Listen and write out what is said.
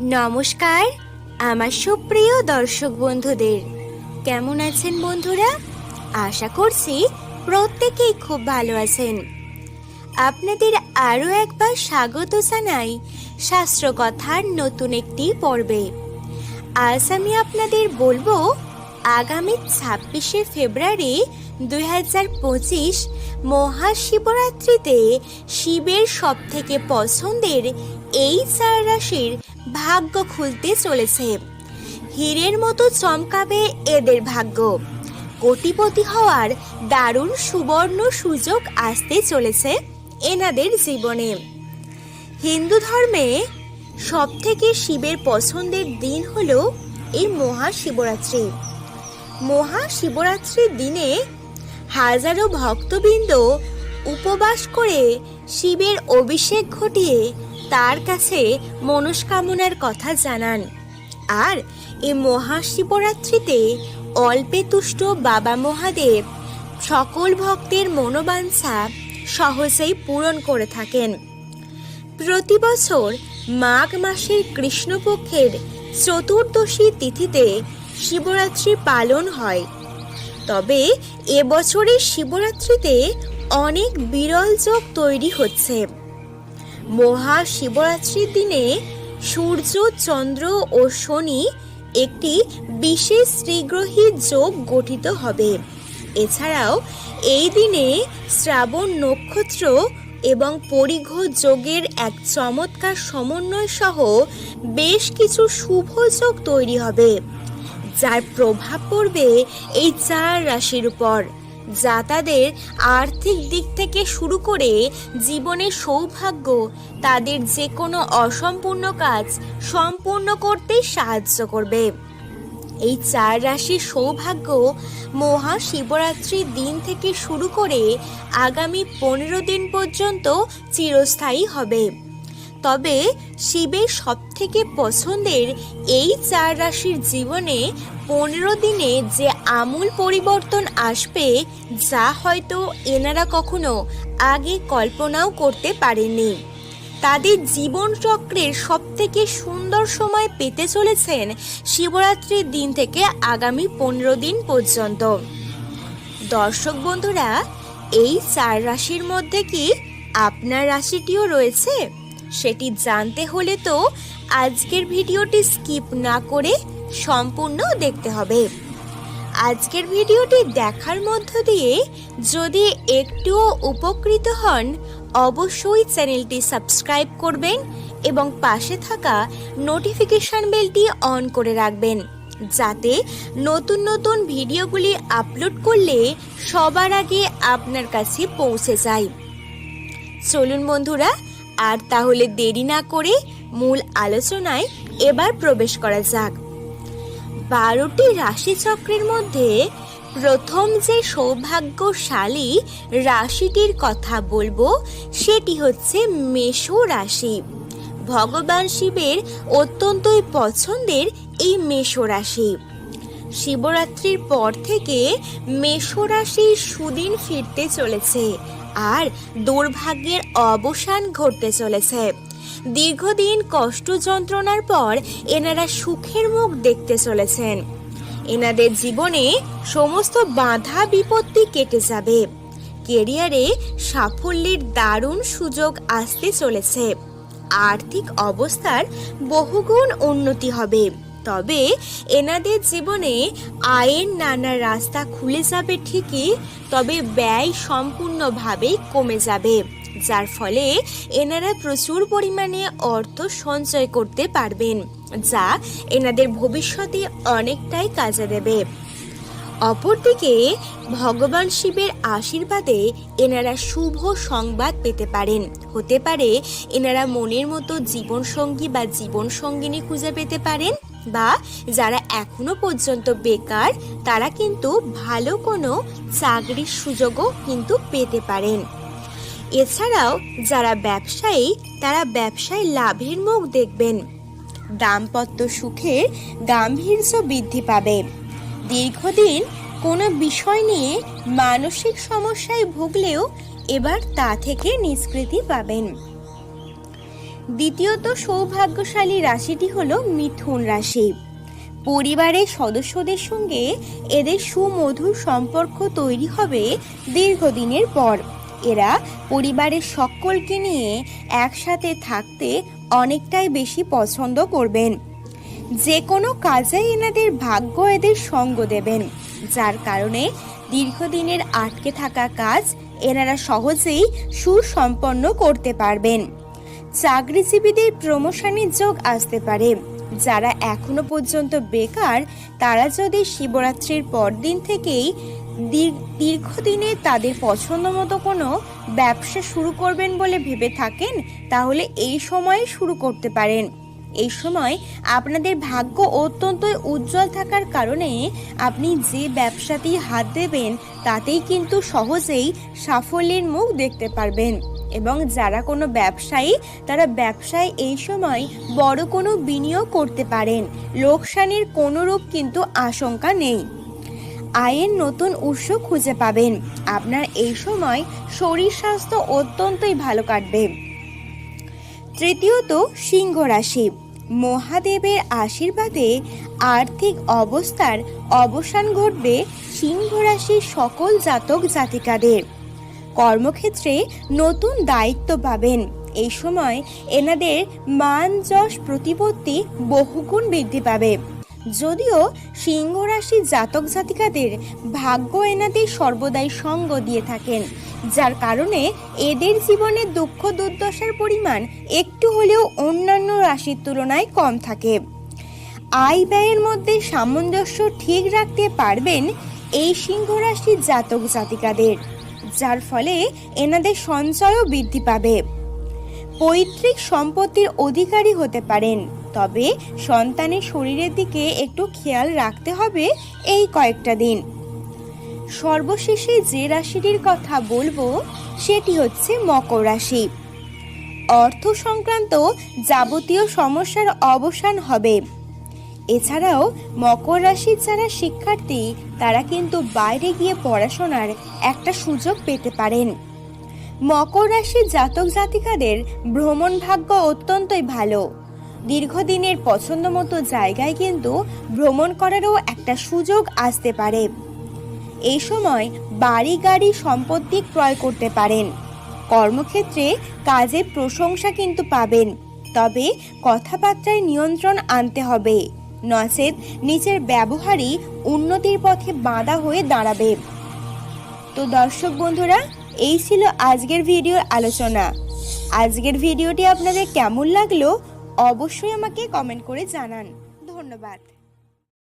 নমস্কার, আমার সুপ্রিয় দর্শক বন্ধুদের। কেমন আছেন বন্ধুরা? আশা করছি প্রত্যেকেই খুব ভালো আছেন। আপনাদের আরও একবার স্বাগত জানাই শাস্ত্রকথার নতুন একটি পর্বে। আজ আমি আপনাদের বলব, আগামী ছাব্বিশে ফেব্রুয়ারি দুই হাজার পঁচিশ মহাশিবরাত্রিতে শিবের সবথেকে পছন্দের এই চার রাশির ভাগ্য খুলতে চলেছে। হীরের মতো চমকাবে এদের ভাগ্য। কোটিপতি হওয়ার দারুণ সুবর্ণ সুযোগ আসতে চলেছে এনাদের জীবনে। হিন্দু ধর্মে সব থেকে শিবের পছন্দের দিন হল এই মহাশিবরাত্রি। মহাশিবরাত্রির দিনে হাজারো ভক্তবৃন্দ উপবাস করে শিবের অভিষেক ঘটিয়ে তার কাছে মনস্কামনার কথা জানান। আর এ মহাশিবরাত্রিতে অল্পে তুষ্ট বাবা মহাদেব সকল ভক্তের মনোবাঞ্ছা সহজেই পূরণ করে থাকেন। প্রতি বছর মাঘ মাসের কৃষ্ণপক্ষের চতুর্দশী তিথিতে শিবরাত্রি পালন হয়। তবে এবছরের শিবরাত্রিতে অনেক বিরল যোগ তৈরি হচ্ছে। মহাশিবরাত্রির দিনে সূর্য, চন্দ্র ও শনি একটি বিশেষ শ্রীগ্রহী যোগ গঠিত হবে। এছাড়াও এই দিনে শ্রাবণ নক্ষত্র এবং পরিঘ যোগের এক চমৎকার সমন্বয় সহ বেশ কিছু শুভ যোগ তৈরি হবে, যার প্রভাব পড়বে এই চার রাশির উপর। যা তাদের আর্থিক দিক থেকে শুরু করে জীবনের সৌভাগ্য, তাদের যে কোনো অসম্পূর্ণ কাজ সম্পূর্ণ করতে সাহায্য করবে। এই চার রাশির সৌভাগ্য মহাশিবরাত্রির দিন থেকে শুরু করে আগামী পনেরো দিন পর্যন্ত চিরস্থায়ী হবে। তবে শিবের সবথেকে পছন্দের এই চার রাশির জীবনে পনেরো দিনে যে আমূল পরিবর্তন আসবে, যা হয়তো এনারা কখনো আগে কল্পনাও করতে পারেননি। তাদের জীবন চক্রের সব থেকে সুন্দর সময় পেতে চলেছেন শিবরাত্রির দিন থেকে আগামী পনেরো দিন পর্যন্ত। দর্শক বন্ধুরা, এই চার রাশির মধ্যে কি আপনার রাশিটিও রয়েছে? সেটি জানতে হলে তো আজকের ভিডিওটি স্কিপ না করে সম্পূর্ণ দেখতে হবে। আজকের ভিডিওটি দেখার মধ্য দিয়ে যদি একটুও উপকৃত হন, অবশ্যই চ্যানেলটি সাবস্ক্রাইব করবেন এবং পাশে থাকা নোটিফিকেশন বেলটি অন করে রাখবেন, যাতে নতুন নতুন ভিডিওগুলি আপলোড করলে সবার আগে আপনার কাছে পৌঁছে যায়। চলুন বন্ধুরা আর তাহলে দেরি না করে মূল আলোচনায় এবার প্রবেশ করা যাক। বারোটি রাশিচক্রের মধ্যে প্রথম যে সৌভাগ্যশালী রাশিটির কথা বলব, সেটি হচ্ছে মেষ রাশি। ভগবান শিবের অত্যন্তই পছন্দের এই মেষ রাশি। শিবরাত্রির পর থেকে মেষ রাশির সুদিন ফিরতে চলেছে। আর দুর্ভাগ্যের অবসান ঘটতে চলেছে। দীর্ঘদিন কষ্ট যন্ত্রণার পর এনারা সুখের মুখ দেখতে চলেছেন। এনাদের জীবনে সমস্ত বাধা বিপত্তি কেটে যাবে। কেরিয়ারে সাফল্যের দারুণ সুযোগ আসতে চলেছে। আর্থিক অবস্থার বহুগুণ উন্নতি হবে। তবে এনাদের জীবনে আয়ের নানা রাস্তা খুলে যাবে ঠিকই, তবে ব্যয় সম্পূর্ণভাবে কমে যাবে, যার ফলে এনারা প্রচুর পরিমাণে অর্থ সঞ্চয় করতে পারবেন, যা এনাদের ভবিষ্যতে অনেকটাই কাজে দেবে। অপরদিকে, ভগবান শিবের আশীর্বাদে এনারা শুভ সংবাদ পেতে পারেন, হতে পারে এনারা মনের মতো জীবনসঙ্গী বা জীবনসঙ্গিনী খুঁজে পেতে পারেন। বা যারা এখনও পর্যন্ত বেকার, তারা কিন্তু ভালো কোনো চাকরির সুযোগও কিন্তু পেতে পারেন। এছাড়াও যারা ব্যবসায়ী, তারা ব্যবসায় লাভের মুখ দেখবেন। দাম্পত্য সুখের গাম্ভীর্য বৃদ্ধি পাবে। দীর্ঘদিন কোনো বিষয় নিয়ে মানসিক সমস্যায় ভুগলেও এবার তা থেকে নিষ্কৃতি পাবেন। দ্বিতীয়ত সৌভাগ্যশালী রাশিটি হল মিথুন রাশি। পরিবারের সদস্যদের সঙ্গে এদের সুমধুর সম্পর্ক তৈরি হবে দীর্ঘদিনের পর। এরা পরিবারের সকলকে নিয়ে একসাথে থাকতে অনেকটাই বেশি পছন্দ করবেন। যে কোনো কাজে এনাদের ভাগ্য এদের সঙ্গ দেবেন, যার কারণে দীর্ঘদিনের আটকে থাকা কাজ এনারা সহজেই সুসম্পন্ন করতে পারবেন। চাকরিজীবীদের প্রমোশনের যোগ আসতে পারে। যারা এখনও পর্যন্ত বেকার, তারা যদি শিবরাত্রির পরদিন থেকেই দীর- দীর্ঘদিনে তাদের পছন্দ মতো কোনো ব্যবসা শুরু করবেন বলে ভেবে থাকেন, তাহলে এই সময়ে শুরু করতে পারেন। এই সময় আপনাদের ভাগ্য অত্যন্ত উজ্জ্বল থাকার কারণে আপনি যে ব্যবসাতেই হাত দেবেন, তাতেই কিন্তু সহজেই সাফল্যের মুখ দেখতে পারবেন। এবং যারা কোনো ব্যবসায়ী, তারা ব্যবসায় এই সময় বড় কোনো বিনিয়োগ করতে পারেন। লোকসানের কোনোরূপ কিন্তু আশঙ্কা নেই। আয়ের নতুন উৎস খুঁজে পাবেন। আপনার এই সময় শরীর স্বাস্থ্য অত্যন্তই ভালো কাটবে। তৃতীয়ত, সিংহ রাশি। মহাদেবের আশীর্বাদে আর্থিক অবস্থার অবসান ঘটবে সিংহ রাশির সকল জাতক জাতিকাদের। কর্মক্ষেত্রে নতুন দায়িত্ব পাবেন। এই সময় এনাদের মান যশ প্রতিপত্তি বহুগুণ বৃদ্ধি পাবে। যদিও সিংহ রাশি জাতক জাতিকাদের ভাগ্য এনাদের সর্বদাই সঙ্গ দিয়ে থাকেন, যার কারণে এদের জীবনে দুঃখ দুর্দশার পরিমাণ একটু হলেও অন্যান্য রাশির তুলনায় কম থাকে। আয় ব্যয়ের মধ্যে সামঞ্জস্য ঠিক রাখতে পারবেন এই সিংহ রাশির জাতক জাতিকাদের। যার ফলে এনাদের সঞ্চয়ও বৃদ্ধি পাবে। পৈতৃক সম্পত্তির অধিকারী হতে পারেন, তবে সন্তানের শরীরের দিকে একটু খেয়াল রাখতে হবে এই কয়েকটা দিন। সর্বশেষে যে রাশিটির কথা বলব, সেটি হচ্ছে মকর রাশি। অর্থ সংক্রান্ত যাবতীয় সমস্যার অবসান হবে। এছাড়াও মকর রাশির যারা শিক্ষার্থী, তারা কিন্তু বাইরে গিয়ে পড়াশোনার একটা সুযোগ পেতে পারেন। মকর রাশির জাতক জাতিকাদের ভ্রমণ ভাগ্য অত্যন্তই ভালো। দীর্ঘদিনের পছন্দ মতো জায়গায় কিন্তু ভ্রমণ করারও একটা সুযোগ আসতে পারে। এই সময় বাড়ি গাড়ি সম্পত্তি ক্রয় করতে পারেন। কর্মক্ষেত্রে কাজের প্রশংসা কিন্তু পাবেন। তবে কথাবার্তায় নিয়ন্ত্রণ আনতে হবে। নচেত নিজের ব্যবহারই উন্নতির পথে বাঁধা হয়ে দাঁড়াবে। তো দর্শক বন্ধুরা, এই ছিল আজকের ভিডিওর আলোচনা। আজকের ভিডিওটি আপনাদের কেমন লাগল, অবশ্যই আমাকে কমেন্ট করে জানান। ধন্যবাদ।